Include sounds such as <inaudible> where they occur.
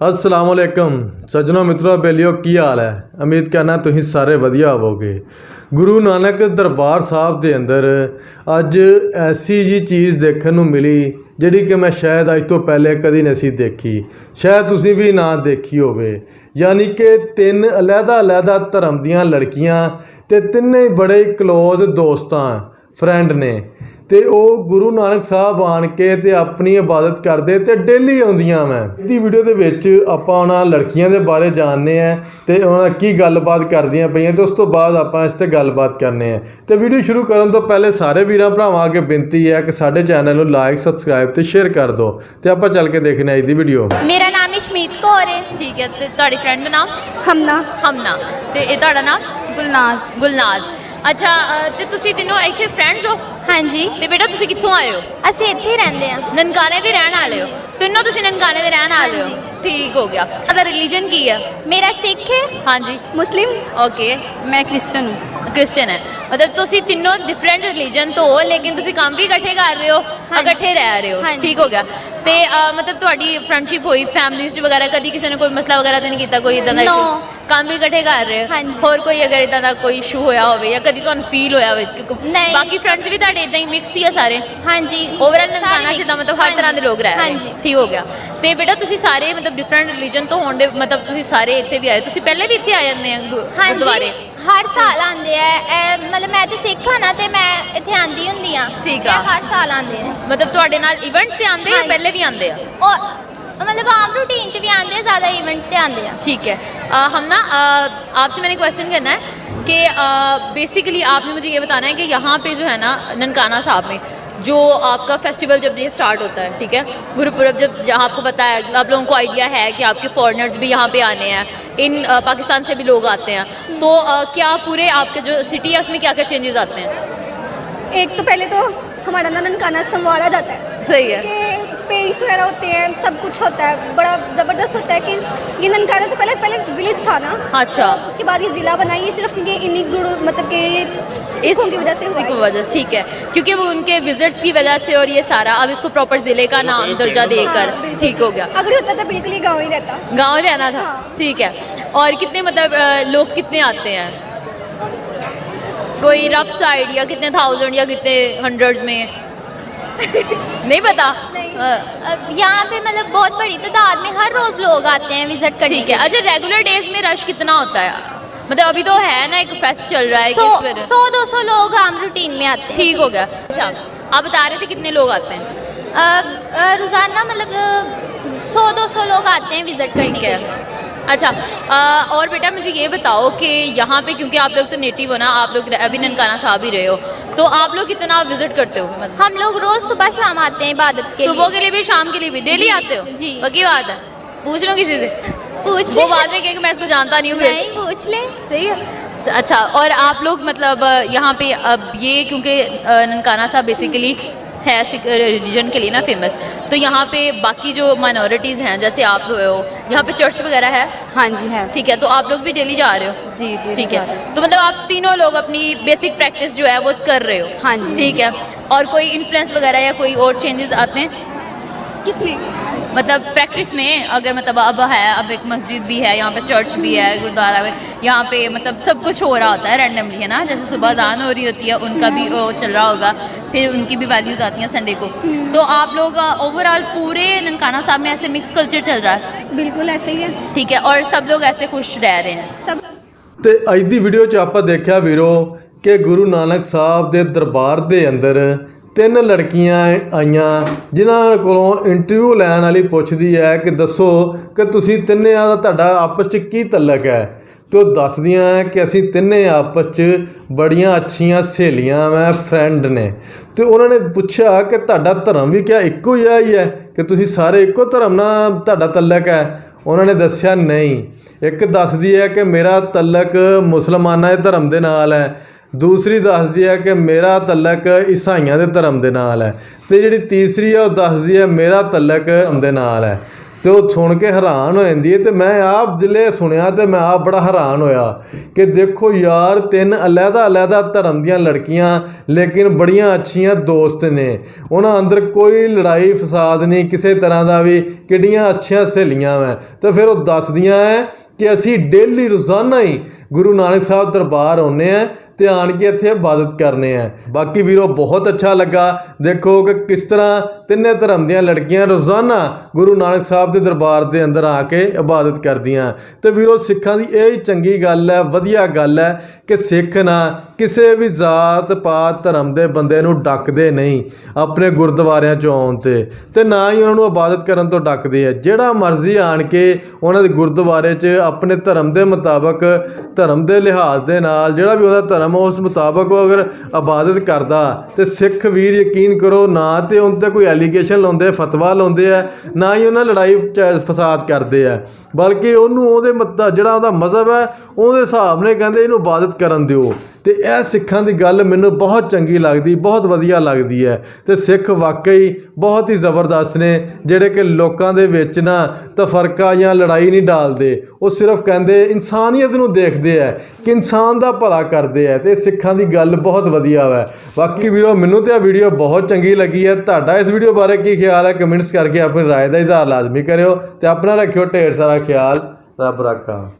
ਅਸਲਾਮ ਅਲੈਕਮ। ਸੱਜਣੋ ਮਿੱਤਰੋ, ਬੇਲਿਓ, ਕੀ ਹਾਲ ਹੈ? ਉਮੀਦ ਕਰਨਾ ਤੁਸੀਂ ਸਾਰੇ ਵਧੀਆ ਹੋਵੋਗੇ। ਗੁਰੂ ਨਾਨਕ ਦਰਬਾਰ ਸਾਹਿਬ ਦੇ ਅੰਦਰ ਅੱਜ ਐਸੀ ਜੀ ਚੀਜ਼ ਦੇਖਣ ਨੂੰ ਮਿਲੀ, ਜਿਹੜੀ ਕਿ ਮੈਂ ਸ਼ਾਇਦ ਅੱਜ ਤੋਂ ਪਹਿਲੇ ਕਦੀ ਨਹੀਂ ਸੀ ਦੇਖੀ। ਸ਼ਾਇਦ ਤੁਸੀਂ ਵੀ ਨਾ ਦੇਖੀ ਹੋਵੇ। ਯਾਨੀ ਕਿ ਤਿੰਨ ਅਲੱਗ-ਅਲੱਗ ਧਰਮ ਦੀਆਂ ਲੜਕੀਆਂ ਤੇ ਤਿੰਨੇ ਬੜੇ ਕਲੋਜ਼ ਦੋਸਤਾਂ ਫਰੈਂਡ ਨੇ। ਤੇ ਉਹ ਗੁਰੂ ਨਾਨਕ ਸਾਹਿਬ ਆਣ ਕੇ ਤੇ ਆਪਣੀ ਇਬਾਦਤ ਕਰਦੇ ਤੇ ਡੇਲੀ ਆਉਂਦੀਆਂ ਮੈਂ ਇਹਦੀ ਵੀਡੀਓ ਦੇ ਵਿੱਚ ਆਪਾਂ ਉਹਨਾਂ ਲੜਕੀਆਂ ਦੇ ਬਾਰੇ ਜਾਣਨੇ ਆ ਤੇ ਉਹਨਾਂ ਕੀ ਗੱਲਬਾਤ ਕਰਦੀਆਂ ਪਈਆਂ ਤੇ ਉਸ ਤੋਂ ਬਾਅਦ ਆਪਾਂ ਇਸ ਤੇ ਗੱਲਬਾਤ ਕਰਨੇ ਆ ਤੇ ਵੀਡੀਓ ਸ਼ੁਰੂ ਕਰਨ ਤੋਂ ਪਹਿਲੇ ਸਾਰੇ ਵੀਰਾਂ ਭਰਾਵਾਂ ਅੱਗੇ ਬੇਨਤੀ ਹੈ ਕਿ ਸਾਡੇ ਚੈਨਲ ਨੂੰ ਲਾਈਕ ਸਬਸਕ੍ਰਾਈਬ ਤੇ ਸ਼ੇਅਰ ਕਰ ਦਿਓ ਤੇ ਆਪਾਂ ਚੱਲ ਕੇ ਦੇਖਨੇ ਆ ਇਹਦੀ ਵੀਡੀਓ ਮੇਰਾ ਨਾਮ ਇਸ਼ਮੀਤ ਕੌਰ ਹੈ। ਠੀਕ ਹੈ ਤੇ ਤੁਹਾਡੀ ਫਰੈਂਡ ਦਾ ਨਾਮ? ਹਮਨਾ। ਹਮਨਾ। ਤੇ ਇਹ ਤੁਹਾਡਾ ਨਾਮ? ਗੁਲਨਾਜ਼। ਗੁਲਨਾਜ਼। ਅੱਛਾ ਤੇ ਤੁਸੀਂ ਤਿੰਨੋਂ ਇੱਥੇ ਫਰੈਂਡਸ ਹੋ? ਹਾਂਜੀ। ਤੇ ਬੇਟਾ ਤੁਸੀਂ ਕਿੱਥੋਂ ਆਏ ਹੋ? ਅਸੀਂ ਇੱਥੇ ਹੀ ਰਹਿੰਦੇ ਹਾਂ। ਨਨਕਾਣੇ ਦੇ ਰਹਿਣ ਵਾਲੇ ਹੋ? ਤਿੰਨੋਂ ਤੁਸੀਂ ਨਨਕਾਣੇ ਦੇ ਰਹਿਣ ਵਾਲੇ ਹੋ? ਠੀਕ ਹੋ ਗਿਆ। ਤੁਹਾਡਾ ਰਿਲੀਜਨ ਕੀ ਹੈ? ਮੇਰਾ ਸਿੱਖ ਹੈ। ਹਾਂਜੀ। ਮੁਸਲਿਮ। ਓਕੇ ਮੈਂ ਕ੍ਰਿਸਚਨ ਹੂੰ। ਕ੍ਰਿਸਚੀਅਨ ਹੈ ਮਤਲਬ ਤੁਸੀਂ ਤਿੰਨੋਂ ਡਿਫਰੈਂਟ ਰਿਲੀਜਨ ਤੋਂ ਹੋ ਲੇਕਿਨ ਤੁਸੀਂ ਕੰਮ ਵੀ ਇਕੱਠੇ ਕਰ ਰਹੇ ਹੋ। ਇਕੱਠੇ ਰਹਿ ਰਹੇ ਹੋ। ਠੀਕ ਹੋ ਗਿਆ ਤੇ ਅ, ਮਤਲਬ ਤੁਹਾਡੀ ਫਰੈਂਡਸ਼ਿਪ ਹੋਈ ਫੈਮਲੀਜ਼ ਵਗੈਰਾ ਕਦੀ ਕਿਸੇ ਨੇ ਕੋਈ ਮਸਲਾ ਵਗੈਰਾ ਤਾਂ ਨਹੀਂ ਕੀਤਾ ਕੋਈ ਇਦਾਂ ਦਾ No. issue? ਕੰਮ ਵੀ ਇਕੱਠੇ ਕਰ ਰਹੇ ਹੋ ਹਾਂਜੀ। ਹੋਰ ਕੋਈ ਅਗਰ ਇਦਾਂ ਦਾ ਕੋਈ ਇਸ਼ੂ ਹੋਇਆ ਹੋਵੇ ਜਾਂ ਕਦੀ ਤੁਹਾਨੂੰ ਫੀਲ ਹੋਇਆ ਹੋਵੇ ਕਿ ਕੋਈ- ਨਹੀਂ। ਬਾਕੀ ਫਰੈਂਡਸ ਵੀ ਤੁਹਾਡੇ ਇਦਾਂ ਹੀ ਮਿਕਸ ਹੀ ਆ ਸਾਰੇ ਹਾਂਜੀ ਓਵਰਆਲ ਨਨਕਾਣਾ। ਜਿੱਦਾਂ ਮਤਲਬ ਹਰ ਤਰ੍ਹਾਂ ਦੇ ਲੋਕ ਰਹਿ ਰਹੇ ਹਾਂਜੀ ਠੀਕ ਹੋ ਗਿਆ ਤੇ ਬੇਟਾ ਤੁਸੀਂ ਸਾਰੇ ਮਤਲਬ ਡਿਫਰੈਂਟ ਰਿਲੀਜਨ ਤੋਂ ਹੋਣ ਦੇ ਮਤਲਬ ਤੁਸੀਂ ਸਾਰੇ ਇੱਥੇ ਵੀ ਆਏ ਤੁਸੀਂ ਪਹਿਲੇ ਵੀ ਇੱਥੇ ਆ ਜਾਂਦੇ ਆ ਗੁ- ਹਾਂਜੀ ਗੁਰਦੁਆਰੇ ਹਰ ਸਾਲ ਆਉਂਦੇ ਆ ਇਹ ਮਤਲਬ ਮੈਂ ਤੇ ਸਿੱਖ ਹਾਂ ਨਾ ਤੇ ਮੈਂ ਇੱਥੇ ਆਂਦੀ ਹੁੰਦੀ ਆ ਠੀਕ ਤੇ ਆ। ਹਰ ਸਾਲ ਆਉਂਦੇ ਨੇ ਮਤਲਬ ਤੁਹਾਡੇ ਨਾਲ ਇਵੈਂਟ ਤੇ ਆਉਂਦੇ ਜਾਂ ਹਾਂਜੀ। ਪਹਿਲੇ ਵੀ ਆਉਂਦੇ ਆ ਔਰ मतलब आम रूटीन च भी आते हैं ज़्यादा इवेंट पे आते हैं ठीक है अ, हम ना अ, आपसे मैंने क्वेश्चन करना है कि बेसिकली आपने मुझे ये बताना है कि यहाँ पे जो है ना ननकाना साहब में जो आपका फेस्टिवल जब ये स्टार्ट होता है ठीक है? गुरुपुरब जब जहाँ आपको पता है आप लोगों को आइडिया है कि आपके फॉरेनर्स भी यहाँ पे आने हैं इन अ, पाकिस्तान से भी लोग आते हैं तो अ, क्या पूरे आपके जो सिटी है उसमें क्या क्या चेंजेस आते हैं? एक तो पहले तो हमारा ना ननकाना संवारा जाता है सही है। पेंट्स वगैरह होते हैं सब कुछ होता है बड़ा ज़बरदस्त होता है कि ये ननकाना से पहले पहले विलेज था ना अच्छा। तो उसके बाद ये ज़िला बना ये सिर्फ़ ये इन्हीं गुरु मतलब कि ये की वजह से सिखों की वजह से ठीक है। क्योंकि वो उनके विजिट्स की वजह से और ये सारा अब इसको प्रॉपर ज़िले का नाम दर्जा देकर हाँ, ठीक हो गया। अगर होता तो बिल्कुल ही गाँव ही रहता। गाँव रहना था हाँ। ठीक है। और कितने मतलब लोग कितने आते हैं? कोई रफ सा आइडिया कितने थाउज़ेंड या कितने हंड्रेड में? <laughs> नहीं पता। अब यहाँ पे मतलब बहुत बड़ी तादाद में हर रोज़ लोग आते हैं विज़िट करने ठीक है। अच्छा रेगुलर डेज़ में रश कितना होता है? मतलब अभी तो है ना एक फेस्ट चल रहा है सौ सौ दो सौ लोग आम रूटीन में आते हैं। ठीक हो गया। अच्छा आप बता रहे थे कितने लोग आते हैं? रोज़ाना मतलब सौ दो सौ लोग आते हैं विज़िट करने के लिए। अच्छा अ, और बेटा मुझे ये बताओ कि यहाँ पे क्योंकि आप लोग तो नेटिव हो ना आप लोग अभी ननकाना साहब ही रहे हो तो आप लोग कितना विज़िट करते हो? मतलब हम लोग रोज़ सुबह शाम आते हैं इबादत के सुबह के लिए भी शाम के लिए भी? डेली आते हो? जी। पक्की बात है। पूछ लो किसी से। पूछ वो बाद में कहे मैं इसको जानता नहीं हूँ नहीं पूछ ले। सही है? अच्छा और आप लोग मतलब यहाँ पे अब ये क्योंकि ननकाना साहब बेसिकली है रिलीजन के लिए ना फ़ेमस तो यहाँ पे बाकी जो माइनॉरिटीज़ हैं जैसे आप हो यहाँ पे चर्च वगैरह है? हाँ जी है। ठीक है तो आप लोग भी डेली जा रहे हो? जी ठीक है तो मतलब आप तीनों लोग अपनी बेसिक प्रैक्टिस जो है वो कर रहे हो? हाँ जी। ठीक है और कोई इन्फ्लुएंस वगैरह या कोई और चेंजेस आते हैं? किसमें मतलब प्रैक्टिस में अगर मतलब अब है अब एक मस्जिद भी है यहाँ पे चर्च भी है गुरुद्वारा में यहाँ पे मतलब सब कुछ हो रहा होता है रैंडमली है ना जैसे सुबह अजान हो रही होती है उनका भी वो चल रहा होगा फिर उनकी भी वैल्यूज़ आती हैं संडे को तो आप लोग ओवरऑल पूरे ननकाना साहब में ऐसे मिक्स कल्चर चल रहा है बिल्कुल ऐसे ही है ठीक है और सब लोग ऐसे खुश रह रहे हैं सब ਤੇ ਅੱਜ ਦੀ ਵੀਡੀਓ 'ਚ ਆਪਾਂ ਦੇਖਿਆ ਵੀਰੋ ਕਿ ਗੁਰੂ ਨਾਨਕ ਸਾਹਿਬ ਦੇ ਦਰਬਾਰ ਦੇ ਅੰਦਰ ਤਿੰਨ ਲੜਕੀਆਂ ਆਈਆਂ, ਜਿਨ੍ਹਾਂ ਕੋਲੋਂ ਇੰਟਰਵਿਊ ਲੈਣ ਵਾਲੀ ਪੁੱਛਦੀ ਹੈ ਕਿ ਦੱਸੋ ਕਿ ਤੁਸੀਂ ਤਿੰਨਿਆਂ ਦਾ ਤੁਹਾਡਾ ਆਪਸ 'ਚ ਕੀ ਤਲਕ ਹੈ? ਤੇ ਉਹ ਦੱਸਦੀਆਂ ਹੈ ਕਿ ਅਸੀਂ ਤਿੰਨੇ ਆਪਸ 'ਚ ਬੜੀਆਂ ਅੱਛੀਆਂ ਸਹੇਲੀਆਂ ਮੈਂ ਫਰੈਂਡ ਨੇ। ਤੇ ਉਹਨਾਂ ਨੇ ਪੁੱਛਿਆ ਕਿ ਤੁਹਾਡਾ ਧਰਮ ਵੀ ਕਿਆ ਇੱਕੋ ਜਿਹਾ ਹੀ ਹੈ? ਕਿ ਤੁਸੀਂ ਸਾਰੇ ਇੱਕੋ ਧਰਮ ਨਾਲ ਤੁਹਾਡਾ ਤਲਕ ਹੈ? ਉਹਨਾਂ ਨੇ ਦੱਸਿਆ ਨਹੀਂ। ਇੱਕ ਦੱਸਦੀ ਹੈ ਕਿ ਮੇਰਾ ਤਲਕ ਮੁਸਲਮਾਨਾਂ ਦੇ ਧਰਮ ਦੇ ਨਾਲ ਹੈ। ਦੂਸਰੀ ਦੱਸਦੀ ਹੈ ਕਿ ਮੇਰਾ ਤਲਕ ਈਸਾਈਆਂ ਦੇ ਧਰਮ ਦੇ ਨਾਲ ਹੈ ਤੇ ਜਿਹੜੀ ਤੀਸਰੀ ਹੈ ਉਹ ਦੱਸਦੀ ਹੈ ਮੇਰਾ ਤਲਕ ਧਰਮ ਦੇ ਨਾਲ ਹੈ। ਤੇ ਉਹ ਸੁਣ ਕੇ ਹੈਰਾਨ ਹੋ ਜਾਂਦੀ ਹੈ ਤੇ ਮੈਂ ਆਪ ਜਿਲੇ ਸੁਣਿਆ ਤੇ ਮੈਂ ਆਪ ਬੜਾ ਹੈਰਾਨ ਹੋਇਆ ਕਿ ਦੇਖੋ ਯਾਰ ਤਿੰਨ ਅਲੱਗਾ ਅਲੱਗਾ ਧਰਮ ਦੀਆਂ ਲੜਕੀਆਂ ਲੇਕਿਨ ਬੜੀਆਂ ਅੱਛੀਆਂ ਦੋਸਤ ਨੇ। ਉਹਨਾਂ ਅੰਦਰ ਕੋਈ ਲੜਾਈ ਫਸਾਦ ਨਹੀਂ, ਕਿਸੇ ਤਰ੍ਹਾਂ ਦਾ ਵੀ ਕਿੱਡੀਆਂ ਅੱਛੀਆਂ ਸਹੇਲੀਆਂ ਵੈ। ਤੇ ਫਿਰ ਉਹ ਦੱਸਦੀਆਂ ਐ ਕਿ ਅਸੀਂ ਡੇਲੀ ਰੋਜ਼ਾਨਾ ਹੀ ਗੁਰੂ ਨਾਨਕ ਸਾਹਿਬ ਦਰਬਾਰ ਆਉਂਦੇ ਆ ਤੇ ਆਣ ਕੇ ਇੱਥੇ ਇਬਾਦਤ ਕਰਨੇ ਆ। ਬਾਕੀ ਵੀਰੋ, ਬਹੁਤ ਅੱਛਾ ਲੱਗਾ। ਦੇਖੋ ਕਿ ਕਿਸ ਤਰ੍ਹਾਂ ਤਿੰਨੇ ਧਰਮ ਦੀਆਂ ਲੜਕੀਆਂ ਰੋਜ਼ਾਨਾ ਗੁਰੂ ਨਾਨਕ ਸਾਹਿਬ ਦੇ ਦਰਬਾਰ ਦੇ ਅੰਦਰ ਆ ਕੇ ਇਬਾਦਤ ਕਰਦੀਆਂ। ਤੇ ਵੀਰੋ, ਸਿੱਖਾਂ ਦੀ ਇਹ ਹੀ ਚੰਗੀ ਗੱਲ ਹੈ, ਵਧੀਆ ਗੱਲ ਹੈ ਕਿ ਸਿੱਖ ਨਾ ਕਿਸੇ ਵੀ ਜ਼ਾਤ ਪਾਤ ਧਰਮ ਦੇ ਬੰਦੇ ਨੂੰ ਡੱਕਦੇ ਨਹੀਂ ਆਪਣੇ ਗੁਰਦੁਆਰਿਆਂ 'ਚ ਆਉਣ ਤੇ। ਤੇ ਨਾ ਹੀ ਉਹਨਾਂ ਨੂੰ ਇਬਾਦਤ ਕਰਨ ਤੋਂ ਡੱਕਦੇ ਆ। ਜਿਹੜਾ ਮਰਜ਼ੀ ਆਣ ਕੇ ਉਹਨਾਂ ਦੇ ਗੁਰਦੁਆਰੇ 'ਚ ਆਪਣੇ ਧਰਮ ਦੇ ਮੁਤਾਬਕ, ਧਰਮ ਦੇ ਲਿਹਾਜ਼ ਦੇ ਨਾਲ ਜਿਹੜਾ ਵੀ ਉਹਦਾ ਧਰਮ ਉਸ ਮੁਤਾਬਕ ਉਹ ਅਗਰ ਇਬਾਦਤ ਕਰਦਾ, ਤੇ ਸਿੱਖ ਵੀਰ ਯਕੀਨ ਕਰੋ ਨਾ ਤੇ ਉਹਨਾਂ ਤੇ ਕੋਈ ਐਲੀਗੇਸ਼ਨ ਲਾਉਂਦੇ ਫਤਵਾ ਲਾਉਂਦੇ ਆ, ਨਾ ਹੀ ਉਹਨਾਂ ਲੜਾਈ ਝ- ਫਸਾਦ ਕਰਦੇ ਆ। ਬਲਕਿ ਉਹਨੂੰ ਉਹਦੇ ਮਤ, ਜਿਹੜਾ ਉਹਦਾ ਮਜ਼ਹਬ ਹੈ, ਉਹਦੇ ਹਿਸਾਬ ਨਾਲ ਕਹਿੰਦੇ ਇਹਨੂੰ ਇਬਾਦਤ ਕਰਨ ਦਿਓ। ਤੇ ਇਹ ਸਿੱਖਾਂ ਦੀ ਗੱਲ ਮੈਨੂੰ ਬਹੁਤ ਚੰਗੀ ਲੱਗਦੀ ਬਹੁਤ ਵਧੀਆ ਲੱਗਦੀ ਹੈ ਤੇ ਸਿੱਖ ਵਾਕਈ ਬਹੁਤ ਹੀ ਜ਼ਬਰਦਸਤ ਨੇ ਜਿਹੜੇ ਕਿ ਲੋਕਾਂ ਦੇ ਵਿੱਚ ਨਾ ਤਫਰਕਾ ਜਾਂ ਲੜਾਈ ਨਹੀਂ ਡਾਲਦੇ ਉਹ ਸਿਰਫ ਕਹਿੰਦੇ ਇਨਸਾਨੀਅਤ ਨੂੰ ਦੇਖਦੇ ਆ ਕਿ ਇਨਸਾਨ ਦਾ ਭਲਾ ਕਰਦੇ ਆ ਤੇ ਸਿੱਖਾਂ ਦੀ ਗੱਲ ਬਹੁਤ ਵਧੀਆ ਹੈ ਬਾਕੀ ਵੀਰੋ ਮੈਨੂੰ ਤੇ ਇਹ ਵੀਡੀਓ ਬਹੁਤ ਚੰਗੀ ਲੱਗੀ ਹੈ ਤੁਹਾਡਾ ਇਸ ਵੀਡੀਓ ਬਾਰੇ ਕੀ ਖਿਆਲ ਹੈ ਕਮੈਂਟਸ ਕਰਕੇ ਆਪਣੀ رائے ਦਾ ਇਜ਼ਹਾਰ ਲਾਜ਼ਮੀ ਕਰਿਓ ਤੇ ਆਪਣਾ ਰੱਖਿਓ ਢੇਰ ਸਾਰਾ ਖਿਆਲ ਰੱਬ ਰੱਖਾ